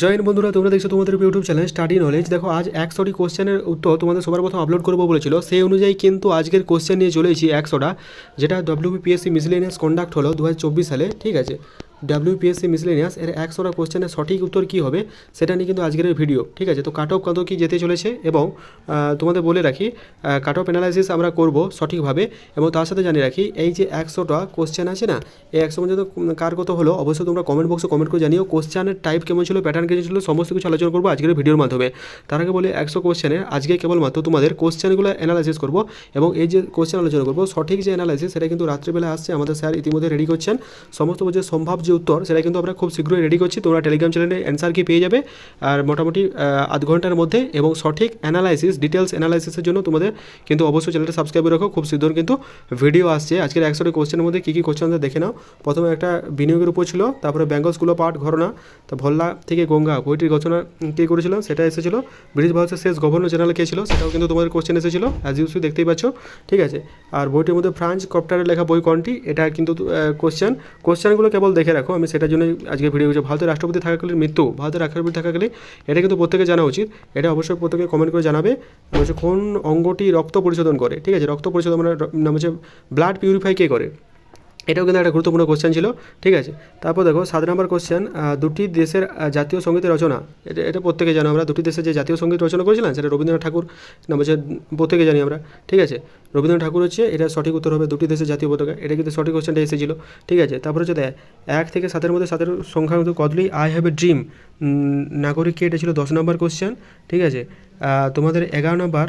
জয় হিন্দ বন্ধুরা, তোমরা দেখছ তোমাদের ইউটিউব চ্যানেল স্টাডি নলেজ দেখো, আজ একশোটি কোশ্চেনের উত্তর তোমাদের সবার প্রথম আপলোড করব বলেছিল। সেই অনুযায়ী কিন্তু আজকের কোশ্চেন নিয়ে চলেছি একশোটা যেটা ডব্লিউবিপিএসসি মিসলেনিয়াস কন্ডাক্ট হলো দু হাজার চব্বিশ সালে, ঠিক আছে? ডাব্লিউপিএসসি মিসলেনিয়াস এর একশোটা কোশ্চেনের সঠিক উত্তর কী হবে, সেটা নিয়ে কিন্তু আজকের ভিডিও ঠিক আছে? তো কাট অফ কত কী যেতে চলেছে এবং তোমাদের বলে রাখি কাট অফ অ্যানালাইসিস আমরা করব সঠিকভাবে এবং তার সাথে জানিয়ে রাখি, এই যে একশোটা কোশ্চেন আছে না, এই একশো পর্যন্ত কার কত হলো, অবশ্যই তোমরা কমেন্ট বক্সে কমেন্ট করে জানিও কোশ্চেনের টাইপ কেমন ছিল প্যাটার্ন কেমন ছিল, সমস্ত কিছু আলোচনা করব আজকের ভিডিওর মাধ্যমে। তার আগে বলে একশো কোশ্চেনের আজকে কেবলমাত্র তোমাদের কোশ্চেনগুলো অ্যানালাইসিস করব এবং এই যে কোশ্চেন আলোচনা করব, সঠিক যে অ্যানালাইসিস সেটা কিন্তু রাত্রিবেলা আসছে, আমাদের স্যার ইতিমধ্যে রেডি করছেন, সমস্ত যে সম্ভাব্য উত্তর সেটা কিন্তু আমরা খুব শীঘ্রই রেডি করছি। তোমরা টেলিগ্রাম চ্যানেলে অ্যান্সার কি পেয়ে যাবে। আর মোটামুটি আধ ঘণ্টার মধ্যে এবং সঠিক অ্যানালাইসিস ডিটেলস অ্যানালাইসিসের জন্য তোমাদের কিন্তু অবশ্যই চ্যানেলটা সাবস্ক্রাইব রাখো। খুব শীঘ্র কিন্তু ভিডিও আসছে। আজকের একশোটি কোশ্চেনের মধ্যে কী কী কোশ্চেন দেখে নাও। প্রথমে একটা বিনিয়োগের উপর ছিল তারপরে বেঙ্গল স্কুল অফ আর্ট ঘটনা তো ভল্লা থেকে গঙ্গা বইটির উম, কে করেছিল সেটা এসেছিল। ব্রিটিশ ভারতের শেষ গভর্নর জেনারেল কে ছিল সেটাও কিন্তু তোমাদের কোশ্চেন এসেছিল অ্যাজ ইউসু দেখতেই পাচ্ছ। ঠিক আছে? আর বইটির মধ্যে ফ্রান্স কপ্টারের লেখা বই কোনটি? এটা কিন্তু কোশ্চেন কোশ্চেনগুলো কেবল দেখে রাখো, আমি সেটার জন্য আজকে ভিডিও করছি। ভারতের রাষ্ট্রপতি থাকাকালীন মৃত্যু, ভারতের রাষ্ট্রপতি থাকাকালীন, এটা কিন্তু প্রত্যেকে জানা উচিত। এটা অবশ্যই প্রত্যেকে কমেন্ট করে জানাবে। হচ্ছে কোন অঙ্গটি রক্ত পরিশোধন করে? ঠিক আছে, রক্ত পরিশোধন মানে নাম হচ্ছে ব্লাড পিউরিফাই কে করে? এটাও কিন্তু একটা গুরুত্বপূর্ণ কোশ্চেন ছিল, ঠিক আছে? তারপর দেখো, সাত নম্বর কোশ্চেন দুটি দেশের জাতীয় সঙ্গীতের রচনা। এটা এটা প্রত্যেকে জানো আমরা, দুটি দেশের যে জাতীয় সংগীত রচনা করেছিলাম, সেটা রবীন্দ্রনাথ ঠাকুর নাম হচ্ছে প্রত্যেকে জানি আমরা, ঠিক আছে? রবীন্দ্রনাথ ঠাকুর হচ্ছে, এটা সঠিক উত্তর হবে দুটি দেশের জাতীয় পতাকা, এটা কিন্তু সঠিক কোশ্চেনটা এসেছিল, ঠিক আছে? তারপর হচ্ছে এক থেকে সাতের মধ্যে সাতের সংখ্যা কিন্তু কদলি আই হ্যাভ এ ড্রিম নাগরিককে এটা ছিল দশ নম্বর কোশ্চেন ঠিক আছে? তোমাদের এগারো নম্বর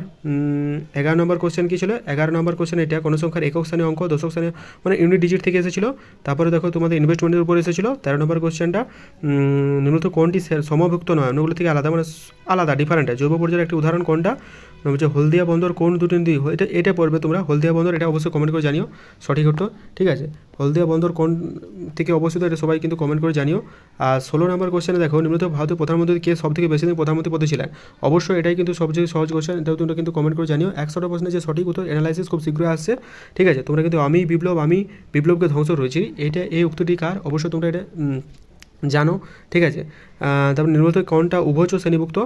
এগারো নম্বর কোশ্চেন কী ছিল? এগারো নম্বর কোশ্চেন এটা কোনো সংখ্যার একক স্থানে অঙ্ক, দশক স্থানে মানে ইউনিট ডিজিট থেকে এসেছিল। তারপরে দেখো তোমাদের ইনভেস্টমেন্টের উপর এসেছিল। তেরো নম্বর কোশ্চেনটা ন্যূনত কোনটি সমভুক্ত নয়? অন্যগুলো থেকে আলাদা মানে আলাদা ডিফারেন্ট জৈব পর্যায়ের একটি উদাহরণ কোনটা? হচ্ছে হলদিয়া বন্দর কোন দুটি নদী এটা এটা পড়বে তোমরা, হলদিয়া বন্দর এটা অবশ্যই কমেন্ট করে জানিও, সঠিক উত্তর, ঠিক আছে? হলদিয়া বন্দর কোন থেকে অবশ্যই তো এটা সবাই কিন্তু কমেন্ট করে জানিও। আর ষোলো নম্বর কোশ্চেনে দেখো নিম্নত ভারতের প্রধানমন্ত্রী কে সব থেকে বেশি দিন প্রধানমন্ত্রী পদে ছিলেন? অবশ্যই এটাই কিন্তু সবচেয়ে সহজ কোশ্চেন এটাও তোমরা কিন্তু কমেন্ট করে জানিও। একশোটা প্রশ্নের যে সঠিক উত্তর অ্যানালাইসিস খুব শীঘ্রই আসছে, ঠিক আছে? তোমরা কিন্তু আমি, বিপ্লব, আমি, বিপ্লবকে ধ্বংস রয়েছি এটা, এই উক্তিটি কার? অবশ্যই তোমরা এটা জানো, ঠিক আছে? তারপর নির্মিত কোনটা উভচ শ্রেণীভুক্ত?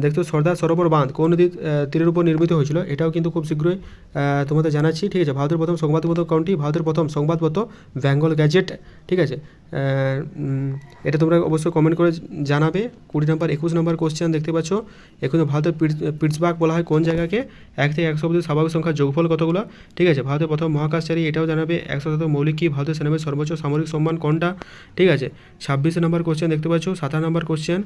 দেখতো সর্দার সরোবর বাঁধ কোন নদীর তীরের উপর নির্মিত হয়েছিল, এটাও কিন্তু খুব শীঘ্রই তোমাদের জানাচ্ছি, ঠিক আছে? ভারতের প্রথম সংবাদপত্র কোনটি? ভারতের প্রথম সংবাদপত্র বেঙ্গল গ্যাজেট, ঠিক আছে? এটা তোমরা অবশ্যই কমেন্ট করে জানাবে। কুড়ি নম্বর, একুশ নম্বর কোশ্চেন দেখতে পাচ্ছ। এখন ভারতের পিটস- পিটসবার্গ বলা হয় কোন জায়গাকে? এক থেকে একশো অবধি স্বাভাবিক সংখ্যার যোগফল কতগুলো? ঠিক আছে? ভারতের প্রথম মহাকাশচারী এটাও জানাবে। একশো শত মৌলিক কি? ভারতের সেনাবাহিনীর সর্বোচ্চ সামরিক সম্মান কোনটা? ঠিক আছে? ছাব্বিশ নম্বর কোশ্চেন দেখতে পাচ্ছ, সাতাশ নম্বর কোশ্চেন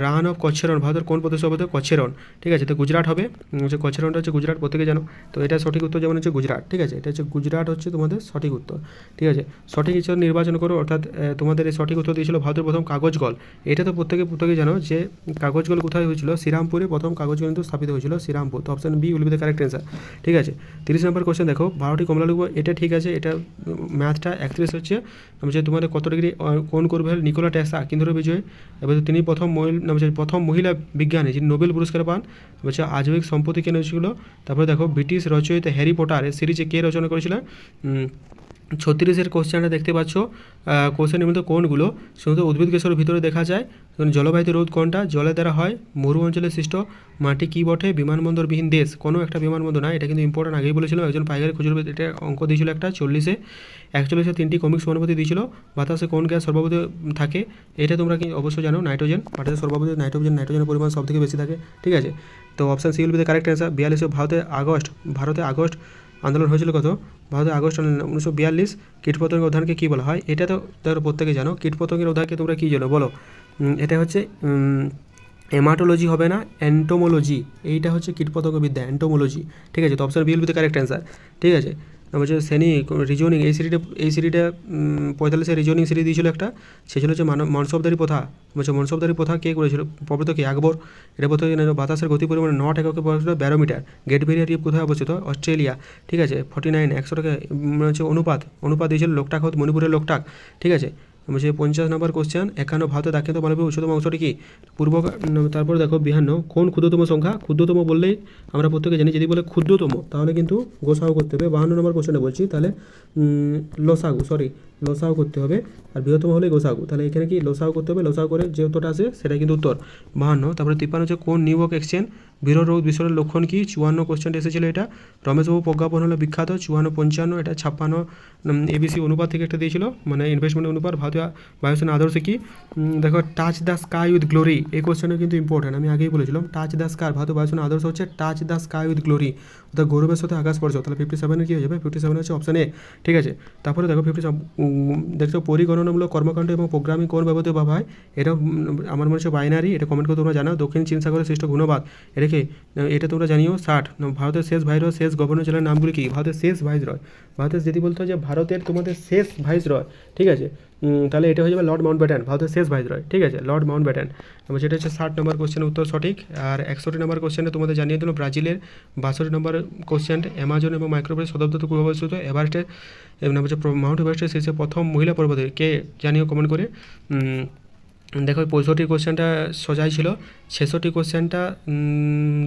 রান অফ কচ্ছেরন ভারতের কোন প্রদেশ হবে কচ্ছেরন ঠিক আছে, তো গুজরাট হবে। হচ্ছে কচ্ছেরনটা হচ্ছে গুজরাট, প্রত্যেকে জানো। তো এটা সঠিক উত্তর যেমন হচ্ছে গুজরাট, ঠিক আছে? এটা হচ্ছে গুজরাট হচ্ছে তোমাদের সঠিক উত্তর, ঠিক আছে? সঠিক উত্তর নির্বাচন করো, অর্থাৎ তোমাদের এই সঠিক উত্তর দিয়েছিল ভারতের প্রথম কাগজ কল এটা তো প্রত্যেকে প্রত্যেকে জানো যে কাগজ কল কোথায় হয়েছিল? শ্রীরামপুরে প্রথম কাগজ কিন্তু স্থাপিত হয়েছিল শ্রীরামপুর। তো option B will be the correct answer ঠিক আছে? তিরিশ নম্বর কোশ্চেন দেখো বারোটি কমলা লিখব এটা ঠিক আছে, এটা ম্যাথটা একত্রিশ হচ্ছে যে তোমাদের কত ডিগ্রি কোন করবে নিকোলা টেসা কিন্দ্র বিজয়, এবার তিনি প্রথম মহিলা প্রথম মহিলা বিজ্ঞানী যিনি নোবেল পুরস্কার পান, বলছে আজৈবিক সম্পত্তি কেন হয়েছিল। তারপরে দেখো, ব্রিটিশ রচয়িতা হ্যারি পটার সিরিজে কে রচনা করেছিলেন? ছত্রিশের কোশ্চেনটা দেখতে পাচ্ছ। কোশ্চেনের মধ্যে কোনগুলো? শুধু উদ্ভিদ কেশর ভিতরে দেখা যায়। যেমন জলবায়ুতে রোধ কোনটা? জলের দ্বারা হয়, মরু অঞ্চলে সৃষ্ট, মাটি কী বটে? বিমানবন্দরবিহীন দেশ, কোনো একটা বিমানবন্দর না, এটা কিন্তু ইম্পর্টেন্ট আগেই বলেছিলাম, একজন পাইকারি খুচরো এটা অঙ্ক দিয়েছিল একটা, চল্লিশে। একচল্লিশে তিনটি কমিক্স অনুমতি দিয়েছিল, বাতাসে কোন গ্যাস সর্বাবধি থাকে, এটা তোমরা কি অবশ্যই জানো, নাইট্রোজেন, বাতাসে সর্বাবধি নাইট্রোজেন, নাইট্রোজেনের পরিমাণ সব থেকে বেশি থাকে, ঠিক আছে? তো option C will be the correct answer বিয়াল্লিশে ভারতে আগস্ট ভারতে আগস্ট আন্দোলন হয়েছিল কত? ভারতে আগস্ট উনিশশো বিয়াল্লিশ। কীটপতঙ্গের অধ্যায়নকে কী বলা হয়? এটা তো তার প্রত্যেকে জানো। কীটপতঙ্গের অধ্যায়কে তোমরা কী জানো? বলো। এটা হচ্ছে এমাটোলজি হবে না অ্যান্টোমোলজি এইটা হচ্ছে কীটপতঙ্গবিদ্যা অ্যান্টোমোলজি ঠিক আছে? তো অপশন বি কারেক্ট অ্যান্সার ঠিক আছে? বলছে শ্রেণি রিজনিং এই সিরিজটা এই সিরিজটা পঁয়তাল্লিশে রিজনিং সিরিজ দিয়েছিল একটা সে ছিল হচ্ছে মানব মনসবদারি প্রথা বলছে মনসবদারি প্রথা কে করেছিল? প্রবত কে? আকবর। এটা প্রথমে বাতাসের গতি পরিমাণে নট এককে বলেছিল ব্যারোমিটার। গেট বেরিয়ার রিপ কোথায় অবস্থিত? অস্ট্রেলিয়া। ঠিক আছে ফর্টি নাইন একশো টাকা মানে হচ্ছে অনুপাত অনুপাত দিয়েছিল লোকটাক হত মণিপুরের লোকটাক। ঠিক আছে বলছে পঞ্চাশ নম্বর কোশ্চেন একান্ন ভারতের দাক্ষিণাত্য মানবের উচ্চতম অংশটি কি পূর্ব, তারপর দেখো বিহান্ন, কোন ক্ষুদ্রতম সংখ্যা? ক্ষুদ্রতম বললেই আমরা প্রত্যেকে জানি, যদি বলে ক্ষুদ্রতম, তাহলে কিন্তু গোসাও করতে হবে। বাহান্ন নম্বর কোশ্চেনে বলছি, তাহলে লসাগু সরি লসাও করতে হবে। আর বৃহত্তম হলে গোসাগু তাহলে এখানে কি লসাও করতে হবে? লসাও করে যে উত্তরটা আসে সেটা কিন্তু উত্তর। বাহান্ন। তারপরে তিপ্পান্ন হচ্ছে কোন নিউ ইয়র্ক এক্সচেঞ্জ? বিরল রোগ বিস্ফোরণের লক্ষণ কি? চুয়ান্ন কোশ্চেনটা এসেছিল এটা। রমেশবাবু প্রজ্ঞাপন হলো বিখ্যাত। চুয়ান্ন, পঞ্চান্ন, এটা ছাপ্পান্ন এবিসি অনুপাত থেকে একটা দিয়েছিল। মানে ইনভেস্টমেন্ট অনুপাত, ভারতীয় বায়ুসেনা আদর্শে কি? দেখো touch the sky with glory এই কোশ্চেনটা কিন্তু ইম্পর্টেন্ট আমি আগেই বলেছিলাম টাচ দ্য স্কাই ভারতীয় বায়ুসেনা আদর্শ হচ্ছে touch the sky with glory অর্থাৎ গৌরবের সাথে আকাশ স্পর্শ তাহলে ফিফটি সেভেনের কী হয়ে যাবে? ফিফটি সেভেন হচ্ছে অপশান এ ঠিক আছে? তারপরে দেখো ফিফটি দেখছ পরিগণনামূলক কর্মকাণ্ড এবং প্রোগ্রামিং কোন ব্যবহৃত বা হয় এটা আমার মনে হচ্ছে বাইনারি, এটা কমেন্ট করে তোমরা জানাও। দক্ষিণ চীন সাগরের সৃষ্ট ঘূর্ণবাদ এটাকে এটা তোমরা জানিও, ষাট। ভারতের শেষ ভাইরয়, শেষ গভর্নর জেলার নামগুলি কি? ভারতের শেষ ভাইসরয় ভারতের যদি বলতে হয় যে ভারতের তোমাদের শেষ ভাইসরয় ঠিক আছে? তাহলে এটা হয়ে যাবে লর্ড মাউন্ট ব্যাটেন ভারতের শেষ ভাইসরয় ঠিক আছে? লর্ড মাউন্ট ব্যাটেন সেটা হচ্ছে ষাট নম্বর কোশ্চেনের উত্তর সঠিক। আর একষট্টি নম্বর কোশ্চেনে তোমাদের জানিয়ে দিল ব্রাজিলের বাষট্টি নম্বর কোশ্চেন অ্যামাজন এবং মাইক্রোপ্লেস সদব্দত পূর্ব অবস্থিত এভারেস্টের এবং হচ্ছে মাউন্ট এভারেস্টের শীর্ষে প্রথম মহিলা পর্বতে। কে জানিও কমেন্ট করে। দেখো পঁয়ষট্টি কোশ্চেনটা সোজাই ছিল। ছেষট্টি কোশ্চেনটা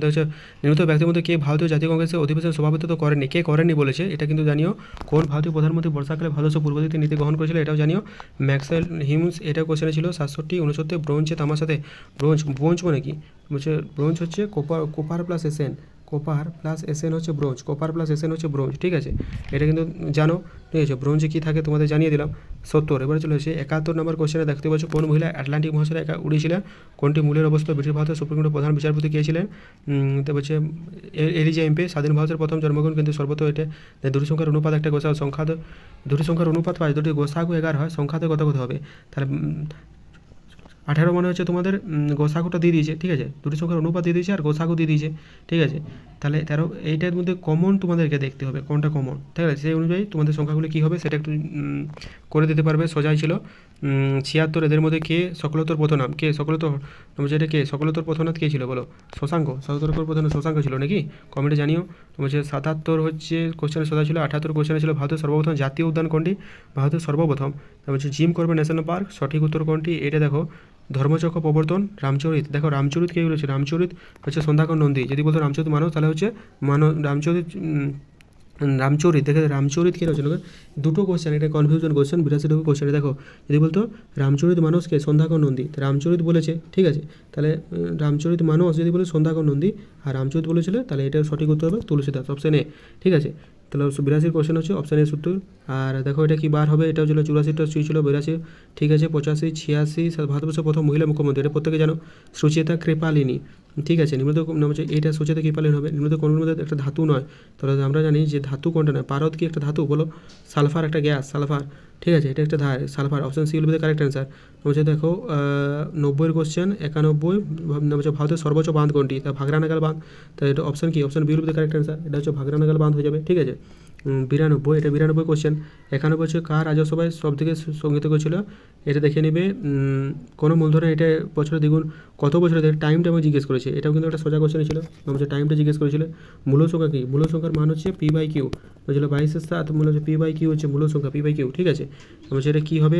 দেখছ নিহত ব্যক্তির মধ্যে কে ভারতীয় জাতীয় কংগ্রেসের অধিবেশন সভাপতিত্ব করেনি কে করেনি বলেছে, এটা কিন্তু জানিও। কোন ভারতীয় প্রধানমন্ত্রী বর্ষাকালে ভারতবর্ষ পূর্ব দিকে নীতি গ্রহণ করেছিল, এটাও জানিও। ম্যাক্সেল হিমস, এটা কোশ্চেনে ছিল, সাতষট্টি, উনসত্তর, ব্রোঞ্জে তামার সাথে ব্রোঞ্জ ব্রোঞ্জ মানে কি? বলছে ব্রোঞ্জ হচ্ছে copper copper plus SN copper plus SN হচ্ছে ব্রোঞ্জ কোপার প্লাস এসএন হচ্ছে ব্রোঞ্জ ঠিক আছে? এটা কিন্তু জানো ঠিক আছে? ব্রোঞ্জে কী থাকে তোমাদের জানিয়ে দিলাম সত্তর। এবারে চলে এসে একাত্তর নম্বর কোশ্চেনে দেখতে পাচ্ছ কোন মহিলা আটলান্টিক মহাসাগরে একা উড়িয়েছিলেন? কোনটি মূলের অবস্থা? ব্রিটিশ ভারতের সুপ্রিম কোর্টের প্রধান বিচারপতি কে ছিলেন? উম, তো বলছে এ- এলিজা এমপি স্বাধীন ভারতের প্রথম জন্মগ্রহণ কিন্তু সর্বত এটা দুটি সংখ্যার অনুপাত একটা গোসা সংখ্যা দুটি সংখ্যার অনুপাত পায় দুটি গোসাগু এগারো হয় সংখ্যাতে কত কত হবে? তাহলে আঠারো মানে হচ্ছে তোমাদের গোসাগুটা দিয়ে দিয়েছে, ঠিক আছে? দুটি সংখ্যার অনুপাত দিয়ে দিয়েছে আর গোসাগু দিয়ে দিয়েছে, ঠিক আছে? তাহলে তেরো, এইটার মধ্যে কমন তোমাদেরকে দেখতে হবে, কোনটা কমন ঠিক আছে? সেই অনুযায়ী তোমাদের সংখ্যাগুলো কী হবে সেটা একটু করে দিতে পারবে, সোজাই ছিল। ছিয়াত্তর এদের মধ্যে কে? সকলতর প্রথনাম কে? সকলতর যেটা কে? সকলতর প্রথনাথ কে ছিল, বলো? শশাঙ্ক। সকলতর প্রথম শশাঙ্ক ছিল নাকি? কমেন্টে জানিও। তোমার হচ্ছে সাতাত্তর হচ্ছে কোশ্চেনের সোজা ছিল, আঠাত্তর কোশ্চেনে ছিল ভারতের সর্বপ্রথম জাতীয় উদ্যান কোনটি? ভারতের সর্বপ্রথম। তারপর হচ্ছে জিম করবে ন্যাশনাল পার্ক সঠিক উত্তর কোনটি? এটা দেখো। ধর্মচক্র প্রবর্তন, রামচরিত। দেখো, রামচরিত কে বলেছে? রামচরিত হচ্ছে সন্ধ্যাকর নন্দী। যদি বলতো রামচরিত মানব, তাহলে হচ্ছে মানব, রামচরিত রামচরিত, দেখে রামচরিত কে রচনা দুটো কোশ্চেন এটা কনফিউশন কোশ্চেন বিরাশি টাকা কোশ্চেন দেখো, যদি বলতো রামচরিত মানুষকে সন্ধ্যাকর নন্দী রামচরিত বলেছে, ঠিক আছে? তাহলে রামচরিত মানুষ যদি বলে সন্ধ্যাকর নন্দী, আর রামচরিত বলেছিল, তাহলে এটার সঠিক উত্তর হবে তুলসীদাস অপশন এ ঠিক আছে? তাহলে বিরাশির কোশ্চেন হচ্ছে অপশান এ সত্তর আর দেখো এটা কি বার হবে? এটা ছিল চুরাশিটা সুই ছিল বিরাশি। ঠিক আছে, পঁচাশি, ছিয়াশি ভারতবর্ষের প্রথম মহিলা মুখ্যমন্ত্রী, এটা প্রত্যেকে জানো। সুচিতা কৃপালিনী। ঠিক আছে নিম্নত এটা সুচেতা কৃপালিনী হবে? নিম্নত কোন মধ্যে একটা ধাতু নয়। তাহলে আমরা জানি যে ধাতু কোনটা নয়। পারদ কি একটা ধাতু? বলো। সালফার একটা গ্যাস, সালফার। ঠিক আছে, এটা একটা ধার sulphur. Option C will correct answer হচ্ছে দেখো নব্বইয়ের কোশ্চেন একানব্বই হচ্ছে ভারতের সর্বোচ্চ বাঁধ কোনটি? তা ভাগরানাগাল বাঁধ। তা এটা অপশন কি? Option B will correct answer এটা হচ্ছে ভাগরানাগাল বাঁধ হয়ে যাবে। ঠিক আছে। বিরানব্বই, এটা বিরানব্বই কোশ্চেন একানব্বই হচ্ছে কার রাজসভায় সব থেকে সংগীত করেছিল এটা দেখে নেবে। কোনো মূলধনের এটা বছরে দ্বিগুণ, কত বছরে টাইমটা আমি জিজ্ঞেস করেছি। এটাও কিন্তু একটা সোজা কোশ্চেন ছিল। হচ্ছে টাইমটা জিজ্ঞেস করেছিল। মূল সংখ্যা কি? মূল সংখ্যার মান হচ্ছে পি বাই কিউ বলছিল বাইশের সাত, মূল হচ্ছে পি বাই কিউ হচ্ছে মূল সংখ্যা পি বাই কিউ ঠিক আছে? এবং সেটা কী হবে?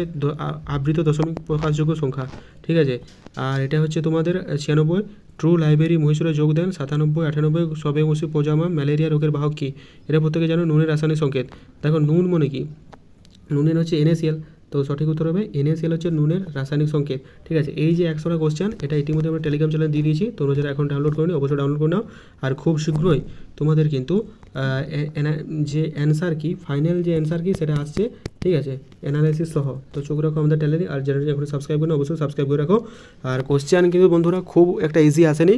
আবৃত দশমিক প্রকাশযোগ্য সংখ্যা, ঠিক আছে? আর এটা হচ্ছে তোমাদের ছিয়ানব্বই। ট্রু লাইব্রেরি মহীশূরে যোগ দেন, সাতানব্বই, আটানব্বই, সবে মসি পোজামা ম্যালেরিয়া রোগের বাহক কী? এটা প্রত্যেকে জানো নুনের রাসায়নিক সংকেত। দেখো নুন মানে কি? নুনের হচ্ছে এনএসিএল তো সঠিক উত্তর হবে এনএসিএল হচ্ছে নুনের রাসায়নিক সংকেত। ঠিক আছে, এই যে একশোটা কোশ্চেন এটা ইতিমধ্যে আমরা টেলিগ্রাম চ্যানেল দিয়ে দিয়েছি, তোমরা যারা এখন ডাউনলোড করে নিও অবশ্যই ডাউনলোড করে নাও। আর খুব শীঘ্রই তোমাদের কিন্তু যে অ্যান্সার কি ফাইনাল যে অ্যান্সার কি, সেটা আসছে ঠিক আছে? অ্যানালাইসিস সহ। তো চোখ রাখো আমাদের চ্যানেলে আর যারা এখন সাবস্ক্রাইব করে অবশ্যই সাবস্ক্রাইব করে রাখো। আর কোশ্চেন কিন্তু বন্ধুরা খুব একটা ইজি আসেনি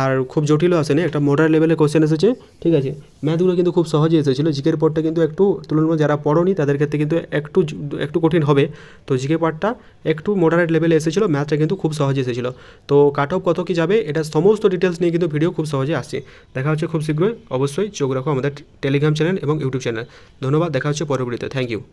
আর খুব জটিলও আসেনি। একটা মডার লেভেলের কোশ্চেন এসেছে, ঠিক আছে? ম্যাথগুলো কিন্তু খুব সহজে এসেছিল। জিকের পড়টা কিন্তু একটু, তুলনামূলক যারা পড়োনি, তাদের ক্ষেত্রে কিন্তু একটু একটু কঠিন হবে। তো জিকে পার্টটা একটু মডারেট লেভেলে এসেছিল ম্যাথটা কিন্তু খুব সহজে এসেছিল। তো কাট অফ কত কী যাবে, এটা সমস্ত ডিটেলস নিয়ে কিন্তু ভিডিও খুব সহজে আসছে। দেখা হচ্ছে খুব শীঘ্রই। অবশ্যই চোখ রাখো আমাদের টেলিগ্রাম চ্যানেল এবং ইউটিউব চ্যানেল ধন্যবাদ, দেখা হচ্ছে পরবর্তীতে। thank you.